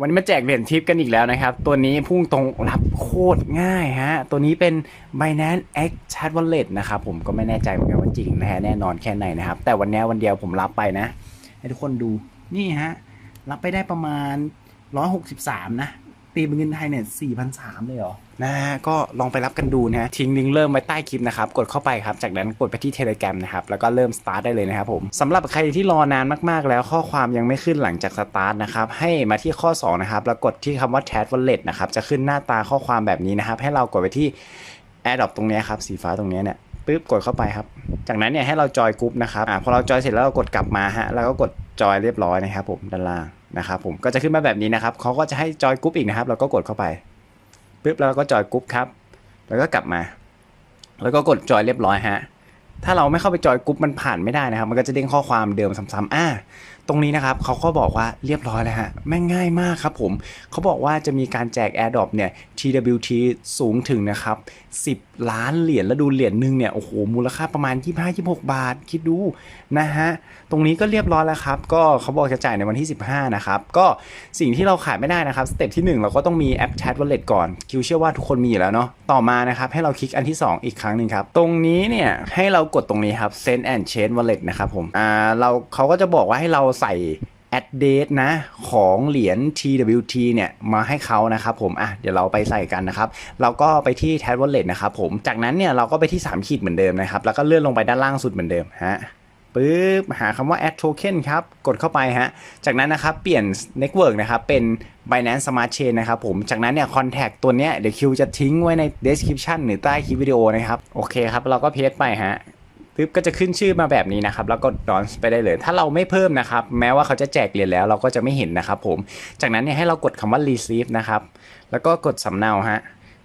วันนี้มาแจกเหรียญทิปกันอีกแล้วนะครับ ตัวนี้พุ่งตรงรับโคตรง่ายฮะ ตัวนี้เป็น Binance X Chat Wallet นะครับ ผมก็ไม่แน่ใจเหมือนกันว่าจริงนะฮะแน่นอนแค่ไหนนะครับ แต่วันนี้วันเดียวผมรับไปนะ ให้ทุกคนดูนี่ฮะ รับไปได้ประมาณ 163 นะ ตีเป็นเงินไทยเนี่ย4,300เลยเหรอ นะฮะ ก็ลองไปรับกันดูนะฮะ ทิ้งลิงก์เริ่มไว้ใต้คลิปนะครับ กดเข้าไปครับ จากนั้นกดไปที่ Telegram นะครับ แล้วก็เริ่มสตาร์ทได้เลยนะครับผมสำหรับใครที่รอนานมากๆ แล้วข้อความยังไม่ขึ้นหลังจากสตาร์ทนะครับ ให้มาที่ข้อ 2 นะครับ แล้วกดที่คำว่า Chat Wallet นะครับ จะขึ้นหน้าตาข้อความแบบนี้นะครับ ให้เรากดไปที่ AirDrop ตรงนี้ครับ สีฟ้าตรงนี้เนี่ยปึ๊บกดเข้าไปครับ จากนั้นเนี่ยให้เราจอยกรุ๊ปนะครับ อ่าพอเราจอยเสร็จแล้วเรากดกลับมาฮะ แล้วก็กด จอยเรียบร้อยนะครับผมด้านล่างนะครับผมก็จะขึ้นมาแบบนี้นะครับเขาก็จะให้จอยกรุ๊ปอีกนะครับ เราก็กดเข้าไปปึ๊บแล้วเราก็จอยกรุ๊ปครับ แล้วก็กลับมา แล้วก็กดจอยเรียบร้อยฮะถ้าเราไม่เข้าไปจอยกรุ๊ปมันผ่านไม่ได้นะครับ มันก็จะเด้งข้อความเดิมซ้ำๆอ่าตรงนี้นะครับเขาก็บอกว่าเรียบร้อยแล้วฮะแม่งง่ายมากครับผมเขาบอกว่าจะมีการแจก AirDrop เนี่ย TWT สูงถึงนะครับ 10 ล้านเหรียญแล้วดูเหรียญหนึ่งเนี่ยโอ้โหมูลค่าประมาณ 25-26 บาท คิดดูนะฮะตรงนี้ก็เรียบร้อยแล้วครับ ก็เขาบอกจะจ่ายในวันที่ 15 นะครับ ก็สิ่งที่เราขาดไม่ได้นะครับสเต็ปที่ 1 เราก็ต้องมีแอป Chat Wallet ก่อน คิวเชื่อว่าทุกคนมีอยู่แล้วเนาะต่อมานะครับให้เราคลิกอันที่ 2 อีกครั้งหนึ่งครับตรงนี้เนี่ยให้เรากดตรงนี้ครับ Send and Change Wallet นะครับผมอ่าเราเขาก็จะบอกว่าให้เราใส่ address นะของเหรียญ TWT เนี่ยมาให้เขานะครับผมอะเดี๋ยวเราไปใส่กันนะครับ เราก็ไปที่ Tab Wallet นะครับผมจากนั้นเนี่ยเราก็ไปที่ 3 ขีดเหมือนเดิมนะครับ แล้วก็เลื่อนลงไปด้านล่างสุดเหมือนเดิมฮะปึ๊บหาคำว่า add token ครับ กดเข้าไปฮะ จากนั้นนะครับ เปลี่ยน network นะครับ เป็น Binance Smart Chain นะครับผม จากนั้นเนี่ย contact ตัวเนี้ย เดี๋ยวคิวจะทิ้งไว้ใน description หรือใต้คลิปวิดีโอนะครับ โอเคครับ เราก็เพจไปฮะ ปึ๊บก็จะขึ้นชื่อมาแบบนี้นะครับ แล้วก็ดอนไปได้เลย ถ้าเราไม่เพิ่มนะครับ แม้ว่าเขาจะแจกเหรียญแล้วเราก็จะไม่เห็นนะครับผม จากนั้นเนี่ยให้เรากดคำว่า receive นะครับ แล้วก็กดสำเนาฮะ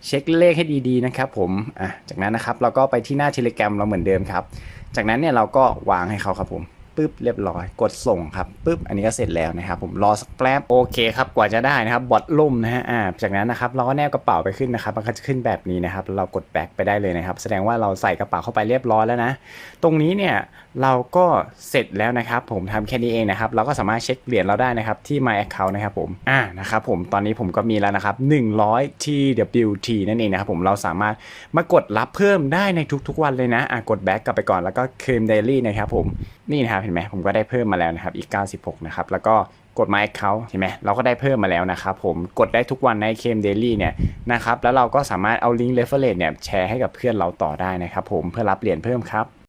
เช็คเลขให้ดีๆนะครับผม อะ จากนั้นนะครับเราก็ไปที่หน้า Telegram เราเหมือนเดิมครับ จากนั้นเนี่ยเราก็วางให้เขาครับผม ปึ๊บเรียบร้อย กดส่งครับปึ๊บอันนี้ก็เสร็จแล้วนะครับผมรอสักแป๊บโอเคครับกว่าจะได้นะครับบอทล่มนะฮะอ่าจากนั้นนะครับเราก็แนบกระเป๋าไปขึ้นนะครับมันก็จะขึ้นแบบนี้นะครับเรากดแบ็กไปได้เลยนะครับ แสดงว่าเราใส่กระเป๋าเข้าไปเรียบร้อยแล้วนะตรงนี้เนี่ยเราก็เสร็จแล้วนะครับ ผมทำแค่นี้เองนะครับเราก็สามารถเช็คเหรียญเราได้นะครับที่ My Account นะครับผมอ่านะครับผมตอนนี้ผมก็มีแล้วนะครับ100 TWT นั่นเองนะครับผมเราสามารถมากดรับเพิ่มได้ในทุกๆวันเลยนะอะกดแบ็กกลับไปก่อนแล้วก็เคลมเดลี่นะครับผมนี่นะครับเห็นไหมผมก็ได้เพิ่มมาแล้วนะครับอีก 96 นะครับ แล้วก็กด My Account เห็นไหมเราก็ได้เพิ่มมาแล้วนะครับผมกดได้ทุกวันในเคมเดลี่เนี่ยนะครับแล้วเราก็สามารถเอาลิงก์ reference เนี่ยแชร์ให้กับเพื่อนเราต่อได้นะครับผมเพื่อรับเหรียญเพิ่มครับ